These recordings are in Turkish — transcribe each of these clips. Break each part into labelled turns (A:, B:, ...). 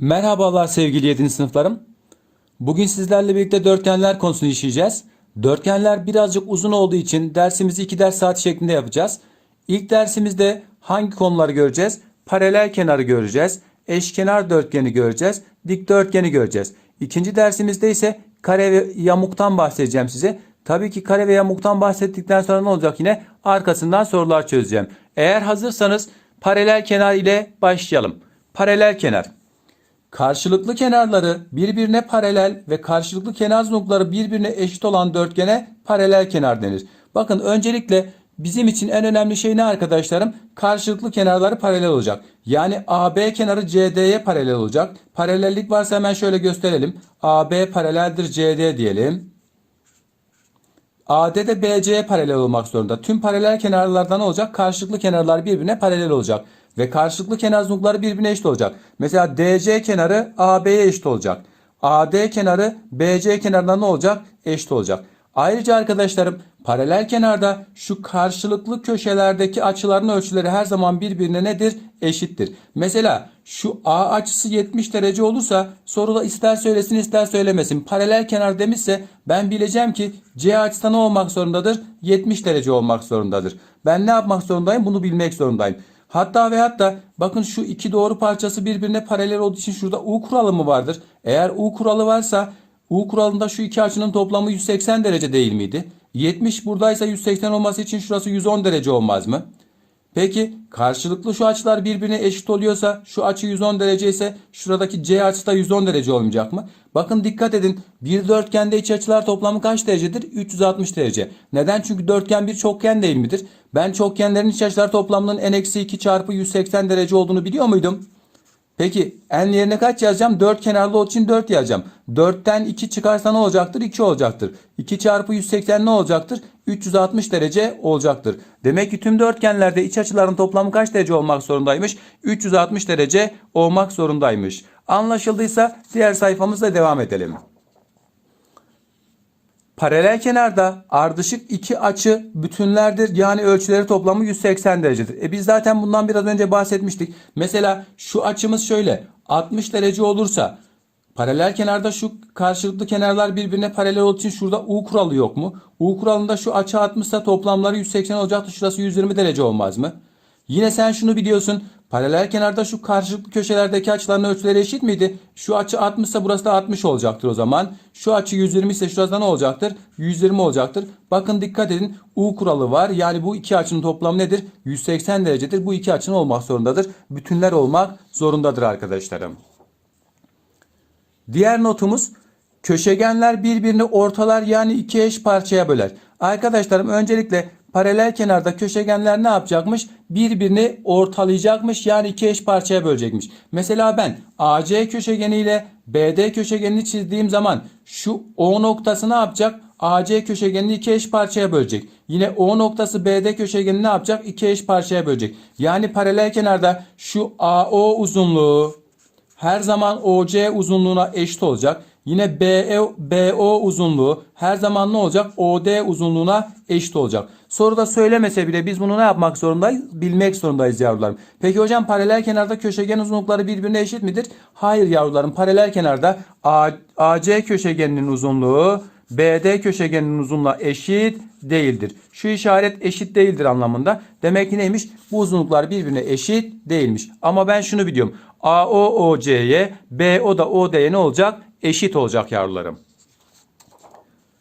A: Merhabalar sevgili 7. sınıflarım. Bugün sizlerle birlikte dörtgenler konusunu işleyeceğiz. Dörtgenler birazcık uzun olduğu için dersimizi 2 ders saat şeklinde yapacağız. İlk dersimizde hangi konuları göreceğiz? Paralel kenarı göreceğiz. Eşkenar dörtgeni göreceğiz. Dikdörtgeni göreceğiz. İkinci dersimizde ise kare ve yamuktan bahsedeceğim size. Tabii ki kare ve yamuktan bahsettikten sonra ne olacak yine? Arkasından sorular çözeceğim. Eğer hazırsanız paralel kenar ile başlayalım. Paralel kenar. Karşılıklı kenarları birbirine paralel ve karşılıklı kenar uzunlukları birbirine eşit olan dörtgene paralel kenar denir. Bakın öncelikle bizim için en önemli şey ne arkadaşlarım? Karşılıklı kenarları paralel olacak. Yani AB kenarı CD'ye paralel olacak. Paralellik varsa hemen şöyle gösterelim. AB paraleldir CD diyelim. AD de BC'ye paralel olmak zorunda. Tüm paralel kenarlardan olacak? Karşılıklı kenarlar birbirine paralel olacak. Ve karşılıklı kenar uzunlukları birbirine eşit olacak. Mesela DC kenarı AB'ye eşit olacak. AD kenarı BC kenarına ne olacak? Eşit olacak. Ayrıca arkadaşlarım paralel kenarda şu karşılıklı köşelerdeki açıların ölçüleri her zaman birbirine nedir? Eşittir. Mesela şu A açısı 70 derece olursa soruda ister söylesin ister söylemesin. Paralel kenar demişse ben bileceğim ki C açısı ne olmak zorundadır? 70 derece olmak zorundadır. Ben ne yapmak zorundayım? Bunu bilmek zorundayım. Hatta ve hatta bakın şu iki doğru parçası birbirine paralel olduğu için şurada U kuralı mı vardır? Eğer U kuralı varsa U kuralında şu iki açının toplamı 180 derece değil miydi? 70 buradaysa 180 olması için şurası 110 derece olmaz mı? Peki karşılıklı şu açılar birbirine eşit oluyorsa şu açı 110 derece ise şuradaki C açısı da 110 derece olmayacak mı? Bakın dikkat edin bir dörtgende iç açılar toplamı kaç derecedir? 360 derece. Neden? Çünkü dörtgen bir çokgen değil midir? Ben çokgenlerin iç açılar toplamının n-2 çarpı 180 derece olduğunu biliyor muydum? Peki en yerine kaç yazacağım? 4 kenarlı olduğu için 4 yazacağım. 4'ten 2 çıkarsa ne olacaktır? 2 olacaktır. 2 çarpı 180 ne olacaktır? 360 derece olacaktır. Demek ki tüm dörtgenlerde iç açıların toplamı kaç derece olmak zorundaymış? 360 derece olmak zorundaymış. Anlaşıldıysa diğer sayfamızda devam edelim. Paralel kenarda ardışık iki açı bütünlerdir. Yani ölçüleri toplamı 180 derecedir. E biz zaten bundan biraz önce bahsetmiştik. Mesela şu açımız şöyle 60 derece olursa paralel kenarda şu karşılıklı kenarlar birbirine paralel olduğu için şurada U kuralı yok mu? U kuralında şu açı 60 ise toplamları 180 olacaktı. Şurası 120 derece olmaz mı? Yine sen şunu biliyorsun. Paralel kenarda şu karşılıklı köşelerdeki açıların ölçüleri eşit miydi? Şu açı 60 ise burası da 60 olacaktır o zaman. Şu açı 120 ise şurası da ne olacaktır? 120 olacaktır. Bakın dikkat edin. U kuralı var. Yani bu iki açının toplamı nedir? 180 derecedir. Bu iki açının olmak zorundadır. Bütünler olmak zorundadır arkadaşlarım. Diğer notumuz köşegenler birbirini ortalar yani iki eş parçaya böler. Arkadaşlarım öncelikle paralel kenarda köşegenler ne yapacakmış? Birbirini ortalayacakmış yani iki eş parçaya bölecekmiş. Mesela ben AC köşegeni ile BD köşegenini çizdiğim zaman şu O noktası ne yapacak? AC köşegenini iki eş parçaya bölecek. Yine O noktası BD köşegenini ne yapacak? İki eş parçaya bölecek. Yani paralel kenarda şu AO uzunluğu her zaman OC uzunluğuna eşit olacak. Yine BO, BO uzunluğu her zaman ne olacak? OD uzunluğuna eşit olacak. Soruda söylemese bile biz bunu ne yapmak zorundayız? Bilmek zorundayız yavrularım. Peki hocam paralel kenarda köşegen uzunlukları birbirine eşit midir? Hayır yavrularım. Paralel kenarda AC köşegeninin uzunluğu BD köşegeninin uzunluğuna eşit değildir. Şu işaret eşit değildir anlamında. Demek ki neymiş? Bu uzunluklar birbirine eşit değilmiş. Ama ben şunu biliyorum. AO OC'ye, BO da OD'ye ne olacak? Eşit olacak yavrularım.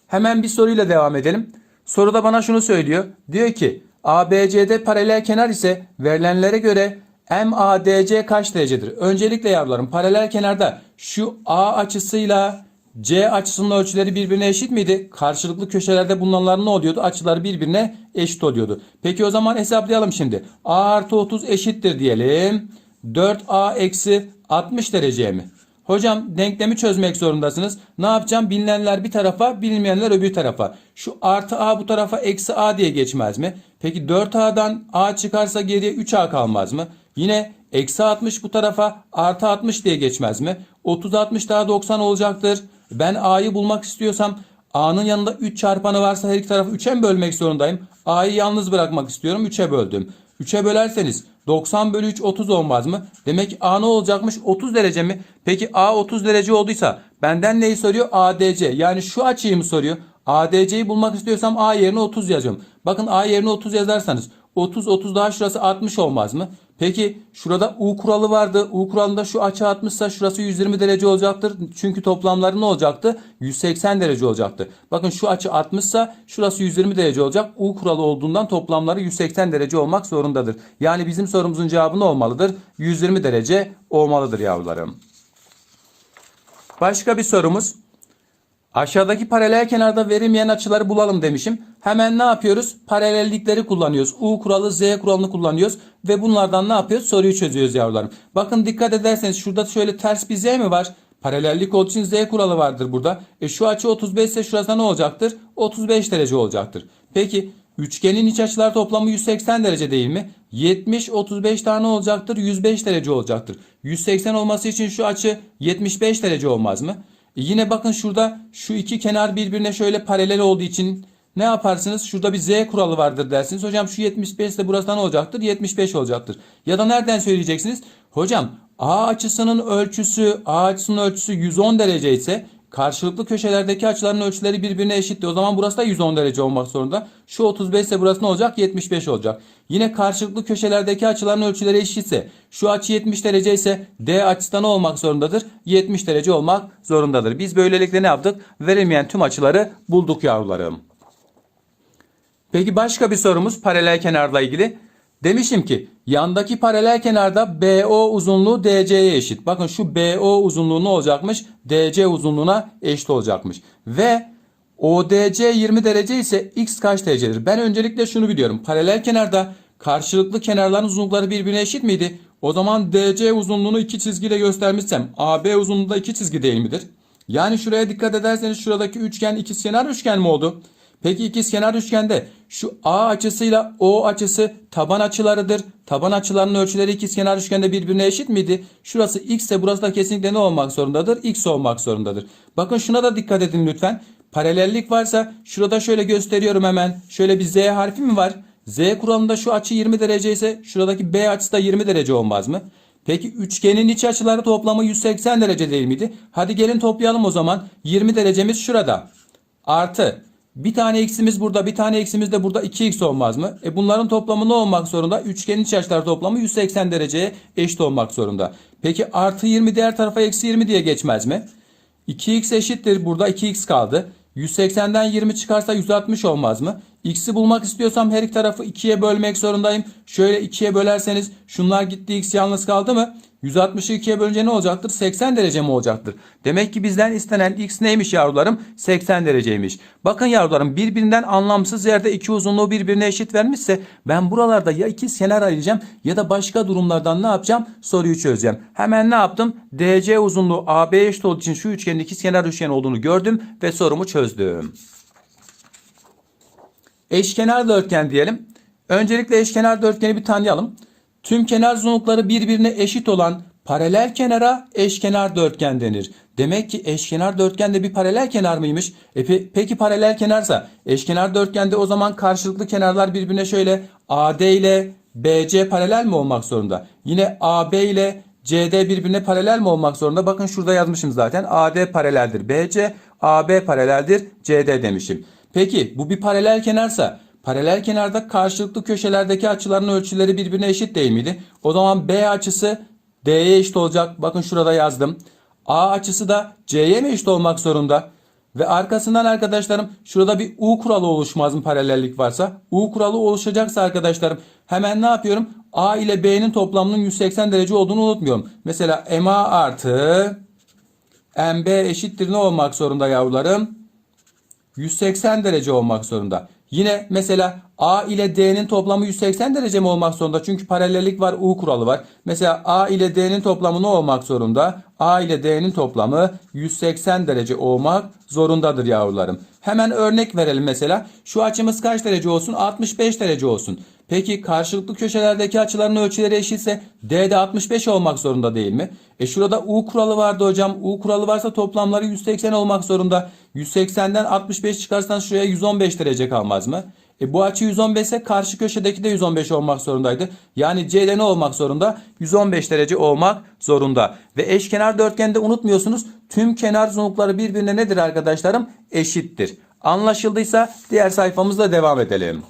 A: Hemen bir soruyla devam edelim. Soruda bana şunu söylüyor. Diyor ki ABCD paralel kenar ise verilenlere göre MADC kaç derecedir? Öncelikle yavrularım paralel kenarda şu A açısıyla C açısının ölçüleri birbirine eşit miydi? Karşılıklı köşelerde bulunanlar ne oluyordu? Açıları birbirine eşit oluyordu. Peki o zaman hesaplayalım şimdi. A artı 30 eşittir diyelim. 4A eksi 60 dereceye mi? Hocam denklemi çözmek zorundasınız. Ne yapacağım? Bilinenler bir tarafa, bilinmeyenler öbür tarafa. Şu artı A bu tarafa eksi A diye geçmez mi? Peki 4A'dan A çıkarsa geriye 3A kalmaz mı? Yine eksi 60 bu tarafa artı 60 diye geçmez mi? 30 60 daha 90 olacaktır. Ben A'yı bulmak istiyorsam A'nın yanında 3 çarpanı varsa her iki tarafı 3'e mi bölmek zorundayım? A'yı yalnız bırakmak istiyorum. 3'e böldüm. 3'e bölerseniz 90 bölü 3 30 olmaz mı? Demek ki A ne olacakmış? 30 derece mi? Peki A 30 derece olduysa benden neyi soruyor? ADC. Yani şu açıyı mı soruyor? ADC'yi bulmak istiyorsam A yerine 30 yazıyorum. Bakın A yerine 30 yazarsanız 30 30 daha şurası 60 olmaz mı? Peki şurada U kuralı vardı. U kuralında şu açı 60 ise şurası 120 derece olacaktır. Çünkü toplamları ne olacaktı? 180 derece olacaktı. Bakın şu açı 60 ise şurası 120 derece olacak. U kuralı olduğundan toplamları 180 derece olmak zorundadır. Yani bizim sorumuzun cevabı ne olmalıdır? 120 derece olmalıdır yavrularım. Başka bir sorumuz. Aşağıdaki paralel kenarda verilmeyen açıları bulalım demişim. Hemen ne yapıyoruz? Paralellikleri kullanıyoruz. U kuralı, Z kuralını kullanıyoruz. Ve bunlardan ne yapıyoruz? Soruyu çözüyoruz yavrularım. Bakın dikkat ederseniz şurada şöyle ters bir Z mi var? Paralellik olduğu için Z kuralı vardır burada. E şu açı 35 ise şurası ne olacaktır? 35 derece olacaktır. Peki üçgenin iç açılar toplamı 180 derece değil mi? 70 35 tane olacaktır. 105 derece olacaktır. 180 olması için şu açı 75 derece olmaz mı? E yine bakın şurada şu iki kenar birbirine şöyle paralel olduğu için ne yaparsınız? Şurada bir z kuralı vardır dersiniz. Hocam şu 75 ise burası ne olacaktır? 75 olacaktır. Ya da nereden söyleyeceksiniz? Hocam A açısının ölçüsü A açısının ölçüsü 110 derece ise karşılıklı köşelerdeki açıların ölçüleri birbirine eşitti. O zaman burası da 110 derece olmak zorunda. Şu 35 ise burası ne olacak? 75 olacak. Yine karşılıklı köşelerdeki açıların ölçüleri eşitse şu açı 70 derece ise D açısı ne olmak zorundadır? 70 derece olmak zorundadır. Biz böylelikle ne yaptık? Verilmeyen tüm açıları bulduk yavrularım. Peki başka bir sorumuz paralel kenarla ilgili. Demişim ki yandaki paralel kenarda BO uzunluğu DC'ye eşit. Bakın şu BO uzunluğu ne olacakmış? DC uzunluğuna eşit olacakmış. Ve ODC 20 derece ise x kaç derecedir? Ben öncelikle şunu biliyorum. Paralel kenarda karşılıklı kenarların uzunlukları birbirine eşit miydi? O zaman DC uzunluğunu iki çizgiyle göstermişsem AB uzunluğu da iki çizgi değil midir? Yani şuraya dikkat ederseniz şuradaki üçgen ikizkenar üçgen mi oldu? Peki ikizkenar üçgende şu A açısıyla O açısı taban açılarıdır. Taban açılarının ölçüleri ikizkenar üçgende birbirine eşit miydi? Şurası x ise burası da kesinlikle ne olmak zorundadır? X olmak zorundadır. Bakın şuna da dikkat edin lütfen. Paralellik varsa şurada şöyle gösteriyorum hemen. Şöyle bir Z harfi mi var? Z kuralında şu açı 20 derece ise şuradaki B açısı da 20 derece olmaz mı? Peki üçgenin iç açıları toplamı 180 derece değil miydi? Hadi gelin toplayalım o zaman. 20 derecemiz şurada. Artı bir tane x'imiz burada, bir tane x'imiz de burada 2x olmaz mı? E bunların toplamı ne olmak zorunda? Üçgenin iç açılar toplamı 180 dereceye eşit olmak zorunda. Peki artı 20 diğer tarafa eksi 20 diye geçmez mi? 2x eşittir. Burada 2x kaldı. 180'den 20 çıkarsa 160 olmaz mı? X'i bulmak istiyorsam her iki tarafı 2'ye bölmek zorundayım. Şöyle 2'ye bölerseniz şunlar gitti x yalnız kaldı mı? 160'ı 2'ye bölünce ne olacaktır? 80 derece mi olacaktır? Demek ki bizden istenen x neymiş yavrularım? 80 dereceymiş. Bakın yavrularım birbirinden anlamsız yerde iki uzunluğu birbirine eşit vermişse ben buralarda ya ikiz kenar arayacağım ya da başka durumlardan ne yapacağım? Soruyu çözeceğim. Hemen ne yaptım? DC uzunluğu AB eşit olduğu için şu üçgenin ikiz kenar üçgen olduğunu gördüm ve sorumu çözdüm. Eşkenar dörtgen diyelim. Öncelikle eşkenar dörtgeni bir tanıyalım. Tüm kenar uzunlukları birbirine eşit olan paralel kenara eşkenar dörtgen denir. Demek ki eşkenar dörtgen de bir paralel kenar mıymış? E pe- peki paralel kenarsa eşkenar dörtgende o zaman karşılıklı kenarlar birbirine şöyle AD ile BC paralel mi olmak zorunda? Yine AB ile CD birbirine paralel mi olmak zorunda? Bakın şurada yazmışım zaten. AD paraleldir BC, AB paraleldir CD demişim. Peki bu bir paralel kenarsa paralel kenarda karşılıklı köşelerdeki açıların ölçüleri birbirine eşit değil miydi? O zaman B açısı D'ye eşit olacak. Bakın şurada yazdım. A açısı da C'ye mi eşit olmak zorunda? Ve arkasından arkadaşlarım şurada bir U kuralı oluşmaz mı paralellik varsa? U kuralı oluşacaksa arkadaşlarım hemen ne yapıyorum? A ile B'nin toplamının 180 derece olduğunu unutmuyorum. Mesela MA artı MB eşittir ne olmak zorunda yavrularım? 180 derece olmak zorunda. Yine mesela A ile D'nin toplamı 180 derece mi olmak zorunda? Çünkü paralellik var, U kuralı var. Mesela A ile D'nin toplamı ne olmak zorunda? A ile D'nin toplamı 180 derece olmak zorundadır yavrularım. Hemen örnek verelim mesela. Şu açımız kaç derece olsun? 65 derece olsun. Peki karşılıklı köşelerdeki açıların ölçüleri eşitse D de 65 olmak zorunda değil mi? E şurada U kuralı vardı hocam. U kuralı varsa toplamları 180 olmak zorunda. 180'den 65 çıkarsan şuraya 115 derece kalmaz mı? E bu açı 115 ise karşı köşedeki de 115 olmak zorundaydı. Yani C'de ne olmak zorunda? 115 derece olmak zorunda. Ve eşkenar dörtgende unutmuyorsunuz tüm kenar uzunlukları birbirine nedir arkadaşlarım? Eşittir. Anlaşıldıysa diğer sayfamızda devam edelim.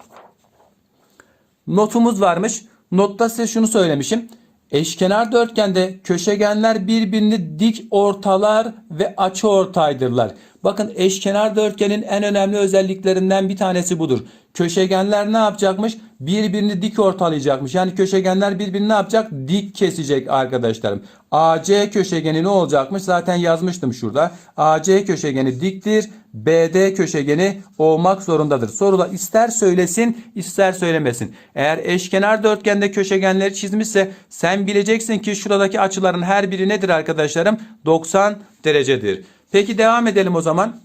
A: Notumuz varmış. Notta size şunu söylemişim. Eşkenar dörtgende köşegenler birbirini dik ortalar ve açı ortaydırlar. Bakın eşkenar dörtgenin en önemli özelliklerinden bir tanesi budur. Köşegenler ne yapacakmış? Birbirini dik ortalayacakmış. Yani köşegenler birbirini ne yapacak? Dik kesecek arkadaşlarım. AC köşegeni ne olacakmış? Zaten yazmıştım şurada. AC köşegeni diktir. BD köşegeni olmak zorundadır. Soruda ister söylesin ister söylemesin. Eğer eşkenar dörtgende köşegenleri çizmişse sen bileceksin ki şuradaki açıların her biri nedir arkadaşlarım? 90 derecedir. Peki devam edelim o zaman.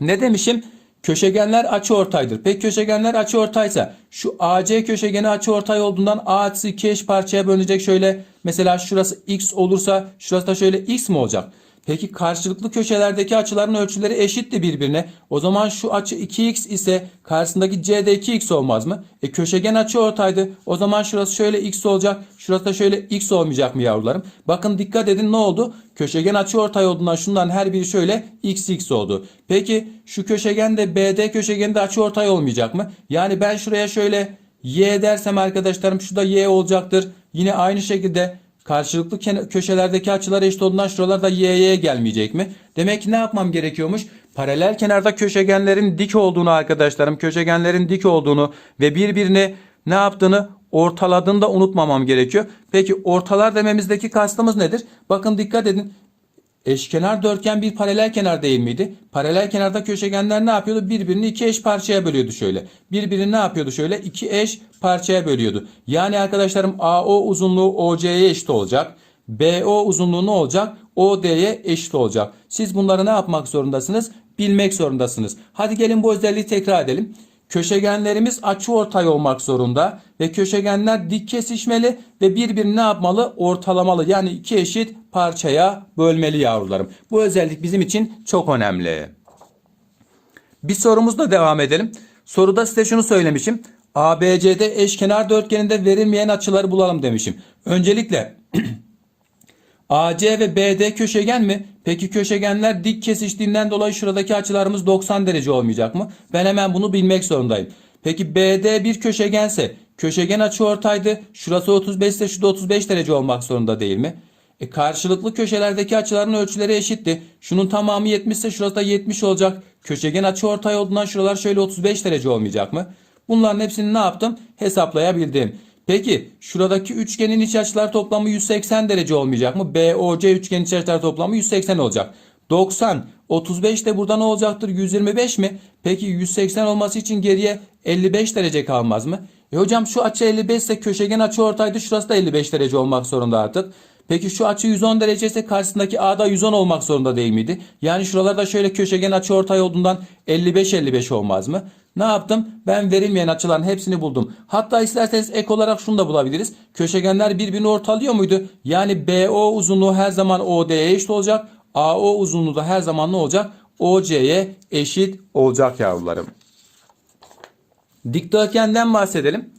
A: Ne demişim? Köşegenler açıortaydır. Peki köşegenler açıortaysa şu AC köşegeni açıortay olduğundan A açısı parçaya bölünecek şöyle. Mesela şurası x olursa şurası da şöyle x mi olacak? Peki karşılıklı köşelerdeki açıların ölçüleri eşitti birbirine. O zaman şu açı 2x ise karşısındaki C de 2x olmaz mı? E köşegen açı ortaydı. O zaman şurası şöyle x olacak. Şurası da şöyle x olmayacak mı yavrularım? Bakın dikkat edin ne oldu? Köşegen açı ortay olduğundan şundan her biri şöyle x x oldu. Peki şu köşegen de BD köşegeni de açı ortay olmayacak mı? Yani ben şuraya şöyle y dersem arkadaşlarım şu y olacaktır. Yine aynı şekilde Karşılıklı köşelerdeki açılar eşit olduğundan şuralarda y'ye gelmeyecek mi? Demek ki ne yapmam gerekiyormuş? Paralel kenarda köşegenlerin dik olduğunu arkadaşlarım, köşegenlerin dik olduğunu ve birbirini ne yaptığını ortaladığını da unutmamam gerekiyor. Peki ortalar dememizdeki kastımız nedir? Bakın dikkat edin. Eşkenar dörtgen bir paralel kenar değil miydi? Paralel kenarda köşegenler ne yapıyordu? Birbirini iki eş parçaya bölüyordu şöyle. Birbirini ne yapıyordu şöyle? İki eş parçaya bölüyordu. Yani arkadaşlarım AO uzunluğu OC'ye eşit olacak. BO uzunluğu ne olacak? OD'ye eşit olacak. Siz bunları ne yapmak zorundasınız? Bilmek zorundasınız. Hadi gelin bu özelliği tekrar edelim. Köşegenlerimiz açı ortay olmak zorunda ve köşegenler dik kesişmeli ve birbirini ne yapmalı? Ortalamalı yani iki eşit parçaya bölmeli yavrularım. Bu özellik bizim için çok önemli. Bir sorumuzla devam edelim. Soruda size şunu söylemişim. ABCD eşkenar dörtgeninde verilmeyen açıları bulalım demişim. Öncelikle AC ve BD köşegen mi? Peki köşegenler dik kesiştiğinden dolayı şuradaki açılarımız 90 derece olmayacak mı? Ben hemen bunu bilmek zorundayım. Peki BD bir köşegense köşegen açı ortaydı. Şurası 35 ise şu da 35 derece olmak zorunda değil mi? E karşılıklı köşelerdeki açıların ölçüleri eşitti. Şunun tamamı 70 ise şurası da 70 olacak. Köşegen açı ortay olduğundan şuralar şöyle 35 derece olmayacak mı? Bunların hepsini ne yaptım? Hesaplayabildim. Peki şuradaki üçgenin iç açılar toplamı 180 derece olmayacak mı? BOC üçgenin iç açılar toplamı 180 olacak. 90, 35 de burada ne olacaktır? 125 mi? Peki 180 olması için geriye 55 derece kalmaz mı? E hocam şu açı 55 ise köşegen açı ortaydı. Şurası da 55 derece olmak zorunda artık. Peki şu açı 110 derece ise karşısındaki A da 110 olmak zorunda değil miydi? Yani şuralarda şöyle köşegen açı ortay olduğundan 55-55 olmaz mı? Ne yaptım? Ben verilmeyen açıların hepsini buldum. Hatta isterseniz ek olarak şunu da bulabiliriz. Köşegenler birbirini ortalıyor muydu? Yani BO uzunluğu her zaman OD'ye eşit olacak. AO uzunluğu da her zaman ne olacak? OC'ye eşit olacak yavrularım. Dikdörtgenden bahsedelim.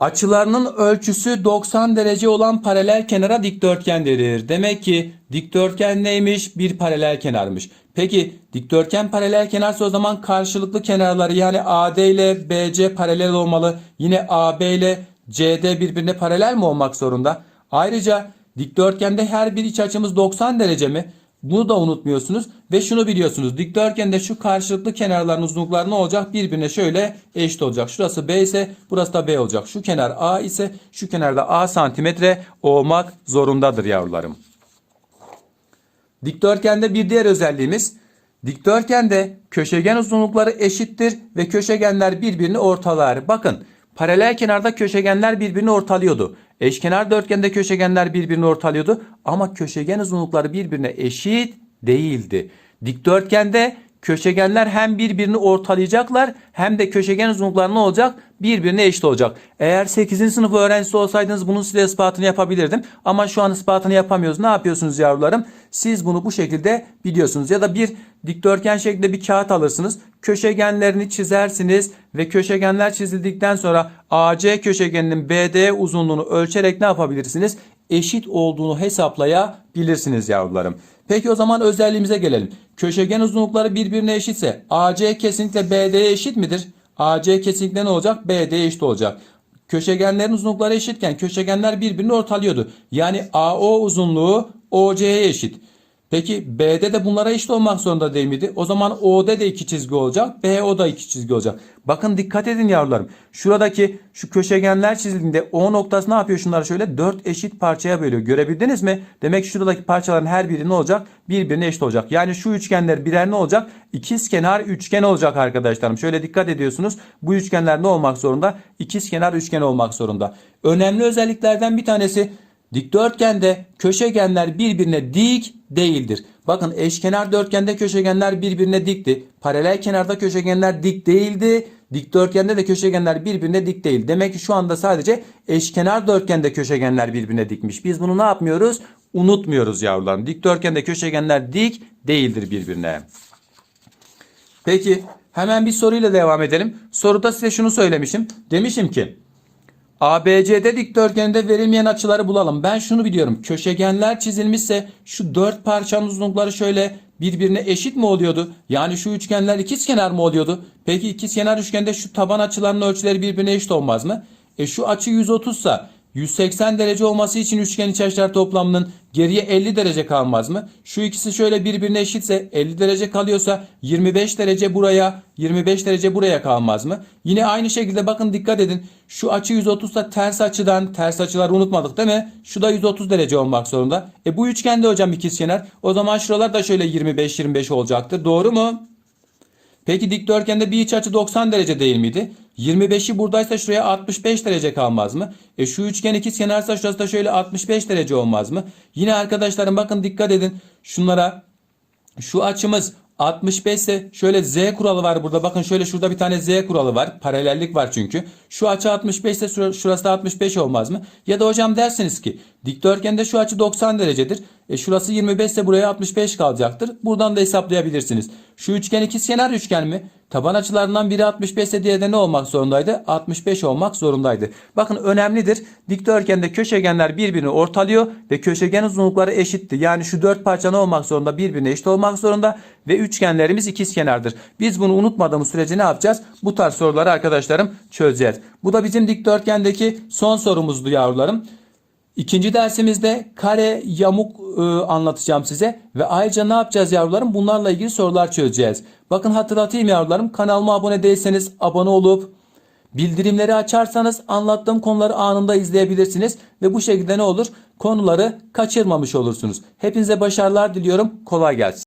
A: Açılarının ölçüsü 90 derece olan paralel kenara dikdörtgen denir. Demek ki dikdörtgen neymiş? Bir paralel kenarmış. Peki dikdörtgen paralel kenarsa o zaman karşılıklı kenarları yani AD ile BC paralel olmalı. Yine AB ile CD birbirine paralel mi olmak zorunda? Ayrıca dikdörtgende her bir iç açımız 90 derece mi? Bunu da unutmuyorsunuz ve şunu biliyorsunuz. Dikdörtgende şu karşılıklı kenarların uzunlukları ne olacak? Birbirine şöyle eşit olacak. Şurası B ise burası da B olacak. Şu kenar A ise şu kenarda A santimetre olmak zorundadır yavrularım. Dikdörtgende bir diğer özelliğimiz dikdörtgende köşegen uzunlukları eşittir ve köşegenler birbirini ortalar. Bakın paralel kenarda köşegenler birbirini ortalıyordu. Eşkenar dörtgende köşegenler birbirini ortalıyordu ama köşegen uzunlukları birbirine eşit değildi. Dikdörtgende köşegenler hem birbirini ortalayacaklar hem de köşegen uzunlukları ne olacak? Birbirine eşit olacak. Eğer 8. sınıf öğrencisi olsaydınız bunun size ispatını yapabilirdim. Ama şu an ispatını yapamıyoruz. Ne yapıyorsunuz yavrularım? Siz bunu bu şekilde biliyorsunuz. Ya da bir dikdörtgen şeklinde bir kağıt alırsınız. Köşegenlerini çizersiniz ve köşegenler çizildikten sonra AC köşegeninin BD uzunluğunu ölçerek ne yapabilirsiniz? Eşit olduğunu hesaplayabilirsiniz yavrularım. Peki o zaman özelliğimize gelelim. Köşegen uzunlukları birbirine eşitse AC kesinlikle BD'ye eşit midir? AC kesinlikle ne olacak? BD'ye eşit olacak. Köşegenlerin uzunlukları eşitken köşegenler birbirini ortalıyordu. Yani AO uzunluğu OC'ye eşit. Peki BD de bunlara eşit olmak zorunda değil miydi? O zaman OD de iki çizgi olacak. BO da iki çizgi olacak. Bakın dikkat edin yavrularım. Şuradaki şu köşegenler çizildiğinde O noktası ne yapıyor? Şunları şöyle dört eşit parçaya bölüyor. Görebildiniz mi? Demek ki şuradaki parçaların her biri ne olacak? Birbirine eşit olacak. Yani şu üçgenler birer ne olacak? İkiz kenar üçgen olacak arkadaşlarım. Şöyle dikkat ediyorsunuz. Bu üçgenler ne olmak zorunda? İkiz kenar üçgen olmak zorunda. Önemli özelliklerden bir tanesi Dikdörtgende köşegenler birbirine dik değildir. Bakın eşkenar dörtgende köşegenler birbirine dikti. Paralel kenarda köşegenler dik değildi. Dikdörtgende de köşegenler birbirine dik değil. Demek ki şu anda sadece eşkenar dörtgende köşegenler birbirine dikmiş. Biz bunu ne yapmıyoruz? Unutmuyoruz yavrularım. Dikdörtgende köşegenler dik değildir birbirine. Peki hemen bir soruyla devam edelim. Soruda size şunu söylemişim. Demişim ki ABCD dikdörtgeninde verilmeyen açıları bulalım. Ben şunu biliyorum. Köşegenler çizilmişse şu dört parçanın uzunlukları şöyle birbirine eşit mi oluyordu? Yani şu üçgenler ikizkenar mı oluyordu? Peki ikizkenar üçgende şu taban açılarının ölçüleri birbirine eşit olmaz mı? E şu açı 130 ise 180 derece olması için üçgen iç açılar toplamının geriye 50 derece kalmaz mı? Şu ikisi şöyle birbirine eşitse 50 derece kalıyorsa 25 derece buraya 25 derece buraya kalmaz mı? Yine aynı şekilde bakın dikkat edin. Şu açı 130 da ters açıdan ters açıları unutmadık değil mi? Şu da 130 derece olmak zorunda. E bu üçgende hocam ikizkenar. O zaman şuralar da şöyle 25-25 olacaktır. Doğru mu? Peki dikdörtgende bir iç açı 90 derece değil miydi? 25'i buradaysa şuraya 65 derece kalmaz mı? E şu üçgen ikizkenarsa şurası da şöyle 65 derece olmaz mı? Yine arkadaşlarım bakın dikkat edin. Şunlara şu açımız 65 ise şöyle z kuralı var burada. Bakın şöyle şurada bir tane z kuralı var. Paralellik var çünkü. Şu açı 65 ise şura- şurası da 65 olmaz mı? Ya da hocam dersiniz ki dikdörtgende şu açı 90 derecedir. E şurası 25 ise buraya 65 kalacaktır. Buradan da hesaplayabilirsiniz. Şu üçgen ikizkenar üçgen mi? Taban açılarından biri 65 ise diğeri de ne olmak zorundaydı? 65 olmak zorundaydı. Bakın önemlidir. Dikdörtgende köşegenler birbirini ortalıyor ve köşegen uzunlukları eşitti. Yani şu dört parça ne olmak zorunda? Birbirine eşit olmak zorunda ve üçgenlerimiz ikizkenardır. Biz bunu unutmadığımız sürece ne yapacağız? Bu tarz soruları arkadaşlarım çözeceğiz. Bu da bizim dikdörtgendeki son sorumuzdu yavrularım. İkinci dersimizde kare yamuk e, anlatacağım size ve ayrıca ne yapacağız yavrularım? Bunlarla ilgili sorular çözeceğiz. Bakın hatırlatayım yavrularım. Kanalıma abone değilseniz abone olup bildirimleri açarsanız anlattığım konuları anında izleyebilirsiniz ve bu şekilde ne olur? Konuları kaçırmamış olursunuz. Hepinize başarılar diliyorum. Kolay gelsin.